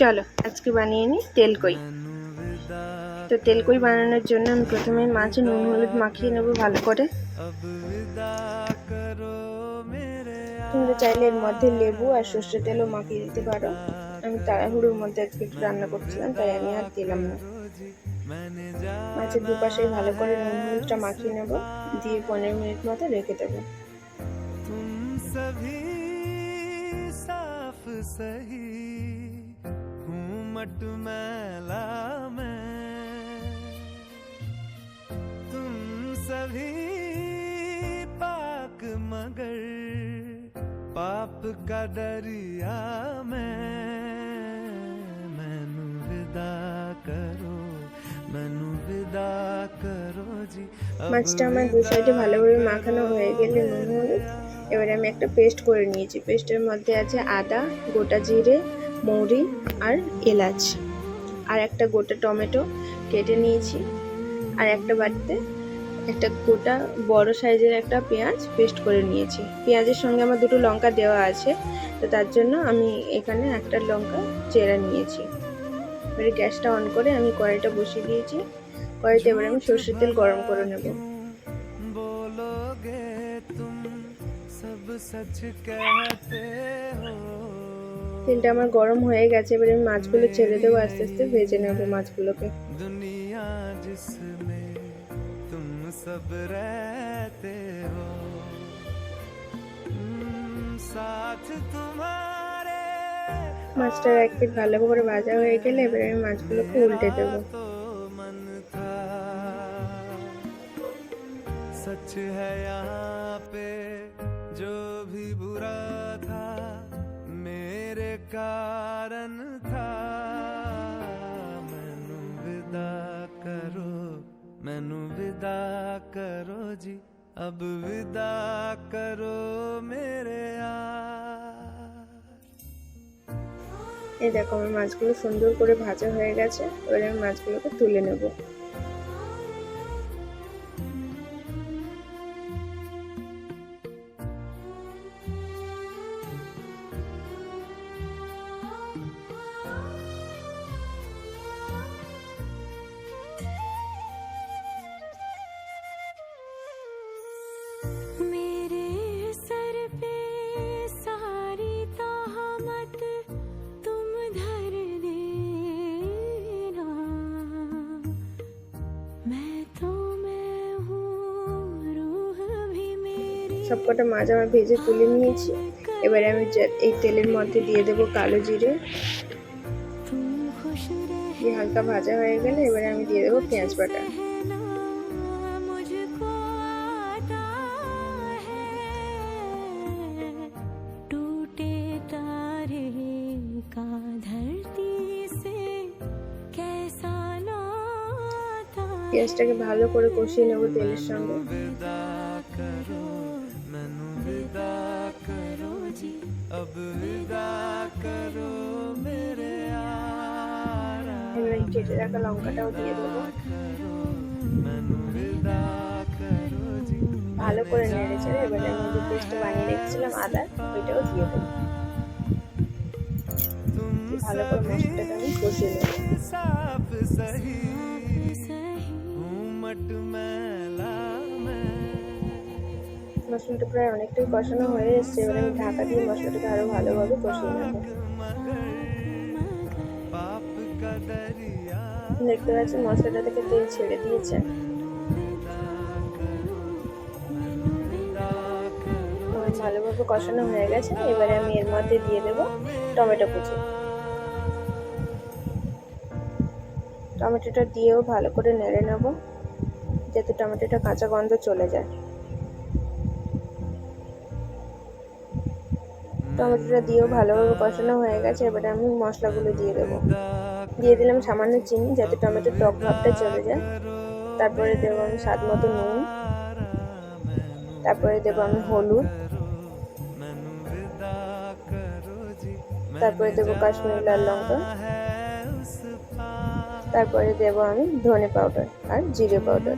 চলো, আজকে বানিয়ে নিই তেলকই। তো তেলকই বানানোর জন্য আমি প্রথমে মাছে নুন, হলুদ মাখিয়ে নেব ভালো করে। তোমরা চাইলে এর মধ্যে লেবু আর সর্ষে তেলও মাখিয়ে দিতে পারো। আমি তাড়াহুড়োর মধ্যে আজকে একটু রান্না করছিলাম, তাই আমি আর দিলাম না। মাছের দুপাশে ভালো করে নুন, হলুদটা মাখিয়ে নেব, দিয়ে পনেরো মিনিট মতো রেখে দেবো। सही। मट मैला मैं तुम सभी पाक मगर पाप का दरिया मैं मैनू विदा करो मैनू विदा करो जी अब মাছটা আমার দু সাইডে ভালোভাবে মাখানো হয়ে গেলে নুন হলুদ এবারে আমি একটা পেস্ট করে নিয়েছি পেস্টের মধ্যে আছে আদা গোটা জিরে মৌরি আর এলাচ আর একটা গোটা টমেটো কেটে নিয়েছি আর একটা বাটিতে একটা গোটা বড় সাইজের একটা পেঁয়াজ পেস্ট করে নিয়েছি পেঁয়াজের সঙ্গে আমার দুটো লঙ্কা দেওয়া আছে তো তার জন্য আমি এখানে একটা লঙ্কা চেরা নিয়েছি এবারে গ্যাসটা অন করে আমি কড়াইটা বসিয়ে দিয়েছি কড়াইতে এবারে আমি সর্ষের তেল গরম করে নেব बोलोगे तुम सब सच कहते हो তেলটা আমার গরম হয়ে গেছে এবারে আমি মাছগুলো ছেড়ে দেবো আস্তে আস্তে ভেজে নেবো মাছগুলোকে दुनिया जिसमें तुम सब रहते हो हम्म, साथ तुम्हारे মাছটা এক পিট ভালো করে ভাজা হয়ে গেলে এবারে আমি মাছগুলোকে উল্টে দেবো तो मन था सच है यहाँ पे जो भी बुरा था मेरे कारण था मैनू विदा करो मैनू विदा करो जी अब विदा करो मेरे यार এই দেখো আমার মাছগুলো সুন্দর করে ভাজা হয়ে গেছে এবারে আমি মাছগুলোকে তুলে নেব সব কটা মাছ আমার ভেজে তুলে নিয়েছি। এবারে আমি এই তেলের মধ্যে দিয়ে দেবো কালো জিরে। দিয়ে হালকা ভাজা হয়ে গেলে এবারে আমি দিয়ে দেবো পেঁয়াজ বাটা। পেঁয়াজটাকে ভালো করে কষিয়ে নেব তেলের সঙ্গে। কেটে রাখা লঙ্কাটাও দিয়ে দেবো। ভালো করে নেড়ে চেড়ে এবার আমি যে পেস্ট বানিয়ে রেখেছিলাম আদা, ওইটাও দিয়ে দেবো। ভালো করে মশলাটাকে আমি কষিয়ে নেব। মশলাটা প্রায় অনেকটাই কষানো হয়ে এসছে, এবার আমি ঢাকা দিয়ে মশলাটাকে আরও ভালোভাবে কষিয়ে নেব। দেখতে পাচ্ছি মশলাটা থেকে তেল ছেড়ে দিয়েছে। ভালোভাবে কষানো হয়ে গেছে, এবারে আমি এর মধ্যে দিয়ে দেবো টমেটো কুচি। টমেটোটা দিয়েও ভালো করে নেড়ে নেব, যাতে টমেটোটা কাঁচা গন্ধ চলে যায়। টমেটোটা দিয়েও ভালোভাবে কষানো হয়ে গেছে, এবারে আমি মশলাগুলো দিয়ে দেবো। দিয়ে দিলাম সামান্য চিনি যাতে টমেটোর টক ভাবটা চলে যায়। তারপরে দেবো আমি স্বাদ মতো নুন। তারপরে দেবো আমি হলুদ। তারপরে দেবো কাশ্মীরি লাল লঙ্কা। তারপরে দেব আমি ধনে পাউডার আর জিরে পাউডার।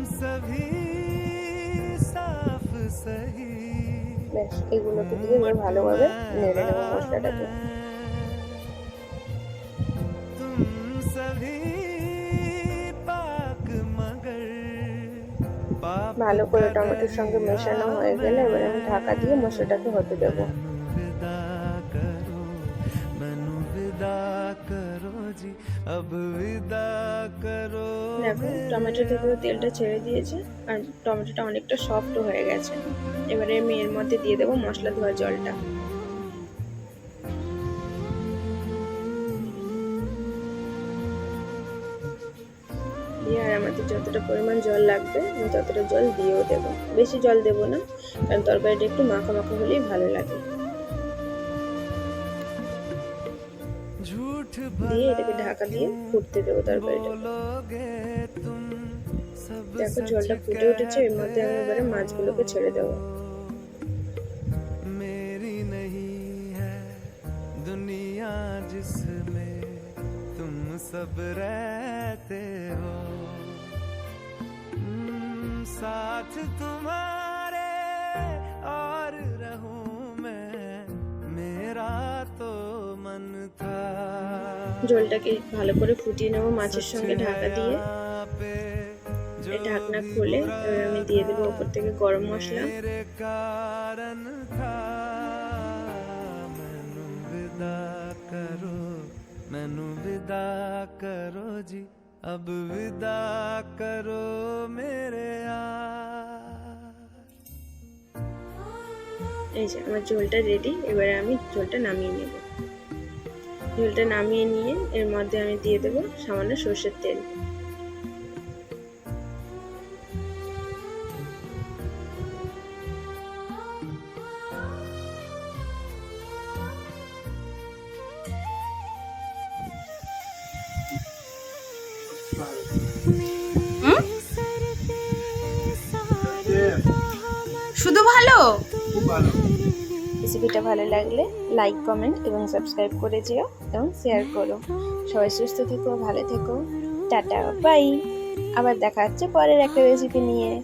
ব্যাস, এগুলোকে দিয়ে ভালোভাবে নেড়ে নেব মশলাটাকে ভালো করে টমেটোর সঙ্গে মেশানো হয়ে গেলে এবার আমি ঢাকা দিয়ে মশলাটাকে হতে দেব। দেখো টমেটো থেকে তেলটা ছেড়ে দিয়েছে আর টমেটোটা অনেকটা সফট হয়ে গেছে। এবারে আমি এর মধ্যে দিয়ে দেবো মশলা ধোয়া জলটা। দিয়ে আর আমাদের যতটা পরিমাণ জল লাগবে আমি ততটা জল দিয়েও দেবো বেশি জল দেবো না কারণ তরকারিটা একটু মাখা মাখা হলেই ভালো লাগে झूठ দিয়ে এটাকে ঢাকা দিয়ে ফুটতে দেবো তরকারিটা बोलोगे तुम सब দেখো জলটা ফুটে উঠেছে এর মধ্যে আমি এবারে মাছগুলোকে ছেড়ে দেবো मेरी नहीं है दुनिया जिसमें तुम सब रहते हो हम्म, साथ तुम्हारे और रहूं मैं मेरा तो मन था জলটাকে ভালো করে ফুটিয়ে নেবো মাছের সঙ্গে ঢাকা দিয়ে यहाँ पे जो এই ঢাকনা খুলে এবার আমি দিয়ে দেবো ওপর থেকে গরম মশলা ਮੈਨੂੰ ਵਿਦਾ ਕਰੋ ਜੀ ਅਬ ਵਿਦਾ ਕਰੋ ਮੇਰੇ এই যে, আমার ঝোলটা রেডি এবারে আমি ঝোলটা নামিয়ে নেব। ঝোলটা নামিয়ে নিয়ে এর মধ্যে আমি দিয়ে দেবো সামান্য সর্ষের তেল। শুধু ভালো? রেসিপিটা ভালো। লাগলে লাইক কমেন্ট এবং সাবস্ক্রাইব করে যেও এবং শেয়ার করো। সবাই সুস্থ থেকো ভালো থেকো। টাটা বাই আবার দেখা হচ্ছে পরের একটা রেসিপি নিয়ে।